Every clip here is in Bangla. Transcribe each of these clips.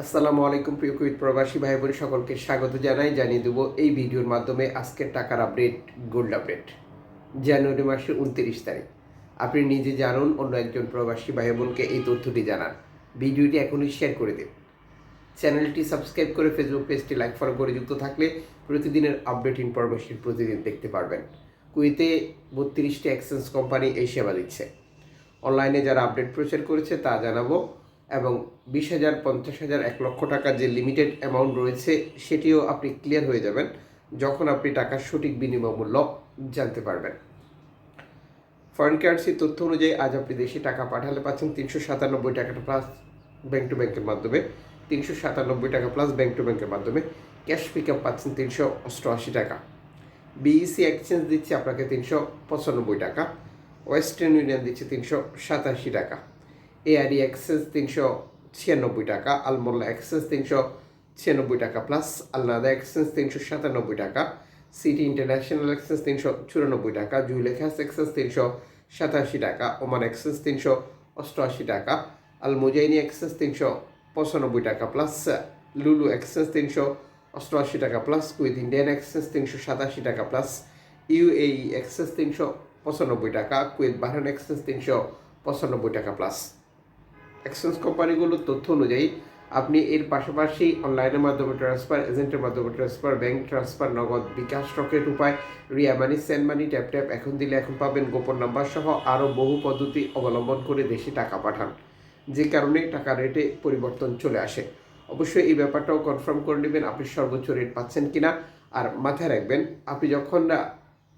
আসসালামু আলাইকুম প্রিয় কুইট প্রবাসী ভাই বোন সকলকে স্বাগত জানাই। জানিয়ে দেবো এই ভিডিওর মাধ্যমে আজকের টাকার আপডেট, গোল্ড আপডেট। জানুয়ারি মাসের উনত্রিশ তারিখ। আপনি নিজে জানুন, অন্য একজন প্রবাসী ভাই বোনকে এই তথ্যটি জানান। ভিডিওটি এখনই শেয়ার করে দিন। চ্যানেলটি সাবস্ক্রাইব করে ফেসবুক পেজটি লাইক, ফলো করে যুক্ত থাকলে প্রতিদিনের আপডেট ইনফরমেশন প্রতিদিন দেখতে পারবেন। কুইতে বত্রিশটি এক্সচেঞ্জ কোম্পানি এই সেবা দিচ্ছে। অনলাইনে যারা আপডেট প্রচার করেছে তা জানাব। এবং বিশ হাজার, পঞ্চাশ হাজার, এক লক্ষ টাকা যে লিমিটেড অ্যামাউন্ট রয়েছে, সেটিও আপনি ক্লিয়ার হয়ে যাবেন যখন আপনি টাকার সঠিক বিনিময় মূল্য জানতে পারবেন। ফরেন কারেন্সির তথ্য অনুযায়ী আজ আপনি দেশে টাকা পাঠালে পাচ্ছেন তিনশো সাতানব্বই টাকাটা প্লাস ব্যাংক টু ব্যাংকের মাধ্যমে। তিনশো সাতানব্বই টাকা প্লাস ব্যাংক টু ব্যাংকের মাধ্যমে। ক্যাশ পিক আপ পাচ্ছেন তিনশো অষ্টআশি টাকা। বিইসি এক্সচেঞ্জ দিচ্ছে আপনাকে তিনশো পঁচানব্বই টাকা। ওয়েস্টার্ন ইউনিয়ন দিচ্ছে তিনশো সাতাশি টাকা। এআরই এক্সেস তিনশো ছিয়ানব্বই টাকা আলমোল্লা এক্সেস তিনশো ছিয়ানব্বই টাকা প্লাস আলনাদা এক্সেস তিনশো সাতানব্বই টাকা সিটি ইন্টারন্যাশনাল এক্সেস তিনশো চুরানব্বই টাকা জুইলেখাস এক্সেস তিনশো সাতাশি টাকা ওমান এক্সেস তিনশো অষ্টআশি টাকা আল মুজাইনি এক্সেস তিনশো পঁচানব্বই টাকা প্লাস লুলু এক্সেস তিনশো অষ্টআশি টাকা প্লাস কুইথ ইন্ডিয়ান এক্সেস তিনশো সাতাশি টাকা প্লাস ইউএই এক্সেস তিনশো পঁচানব্বই টাকা কুয়েত বাহরান এক্সেস তিনশো পঁচানব্বই টাকা প্লাস এক্সচেঞ্জ কোম্পানিগুলোর তথ্য অনুযায়ী, আপনি এর পাশাপাশি অনলাইনের মাধ্যমে ট্রান্সফার এজেন্টের মাধ্যমে transfer bank transfer Nagad bKash Rocket Upay, Ria money send money tap tap এখন দিলে এখন পাবেন গোপন নাম্বার সহ আরও বহু পদ্ধতি অবলম্বন করে দেশে টাকা পাঠান, যে কারণে টাকা রেটে পরিবর্তন চলে আসে। অবশ্যই এই ব্যাপারটাও কনফার্ম করে নেবেন আপনি সর্বোচ্চ রেট পাচ্ছেন কিনা, আর মাথায় রাখবেন, আপনি যখন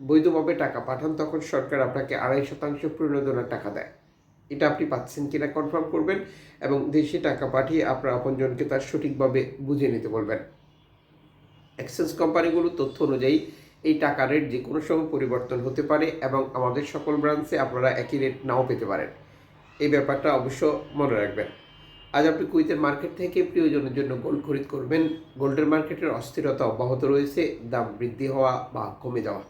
বৈধভাবে টাকা পাঠান, তখন সরকার আপনাকে আড়াই শতাংশ প্রণোদনার টাকা দেয়। এটা আপনি পাচ্ছেন কিনা কনফার্ম করবেন এবং দেশে টাকা পাঠিয়ে আপনার আপনজনকে তার সঠিকভাবে বুঝে নিতে বলবেন। এক্সচেঞ্জ কোম্পানিগুলোর তথ্য অনুযায়ী এই টাকা রেট যে কোনো সময় পরিবর্তন হতে পারে এবং আমাদের সকল ব্রাঞ্চে আপনারা একই রেট নাও পেতে পারেন। এই ব্যাপারটা অবশ্য মনে রাখবেন। আজ আপনি কুইতের মার্কেট থেকে প্রিয়জনের জন্য গোল্ড খরিদ করবেন। গোল্ডের মার্কেটের অস্থিরতা অব্যাহত রয়েছে, দাম বৃদ্ধি হওয়া বা কমে যাওয়া।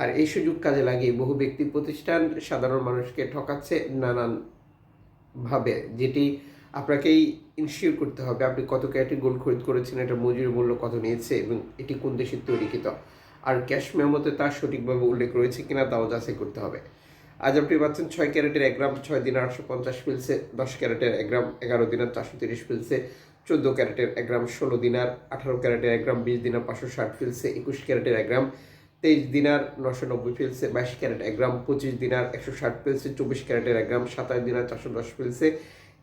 আর এই সুযোগ কাজে লাগিয়ে বহু ব্যক্তি প্রতিষ্ঠান সাধারণ মানুষকে ঠকাচ্ছে নানান ভাবে যেটি আপনাকেই ইনশিওর করতে হবে। আপনি কত ক্যারেটে গোল্ড খরিদ করেছেন, এটা মজুরি মূল্য কত নিয়েছে এবং এটি কোন দেশের তৈরিকৃত আর ক্যাশ মেমোতে তার সঠিকভাবে উল্লেখ রয়েছে কিনা তাও যাচাই করতে হবে। আজ আপনি পাচ্ছেন ছয় ক্যারেটের এক গ্রাম, ছয় দিন আটশো পঞ্চাশ পিলসে দশ ক্যারেটের এক গ্রাম, এগারো দিনার চারশো তিরিশ পিলসে চোদ্দ ক্যারেটের এক গ্রাম, ষোলো দিনার আঠারো ক্যারেটের এক গ্রাম, বিশ দিনার পাঁচশো ষাট পিলসে একুশ ক্যারেটের এক গ্রাম তেইশ দিনার নশো নব্বই পিলসে বাইশ ক্যারেট, এক গ্রাম পঁচিশ দিনার একশো ষাট পিলসে চব্বিশ ক্যারেটের এক গ্রাম, সাতাশ দিনার চারশো দশ পিলসে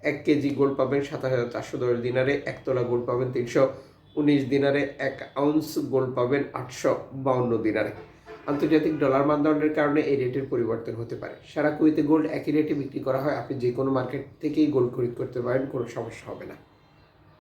এক কেজি গোল্ড পাবেন সাতাশ হাজার চারশো দশ দিনারে এক তোলা গোল্ড পাবেন তিনশো উনিশ দিনারে এক আউন্স গোল্ড পাবেন আটশো বাউন্ন দিনারে। আন্তর্জাতিক ডলার মানদণ্ডের কারণে এই রেটের পরিবর্তন হতে পারে। সারা কুইতে গোল্ড একই রেটে বিক্রি করা হয়। আপনি যে কোনো মার্কেট থেকেই গোল্ড খরিদ করতে পারেন, কোনো সমস্যা হবে না।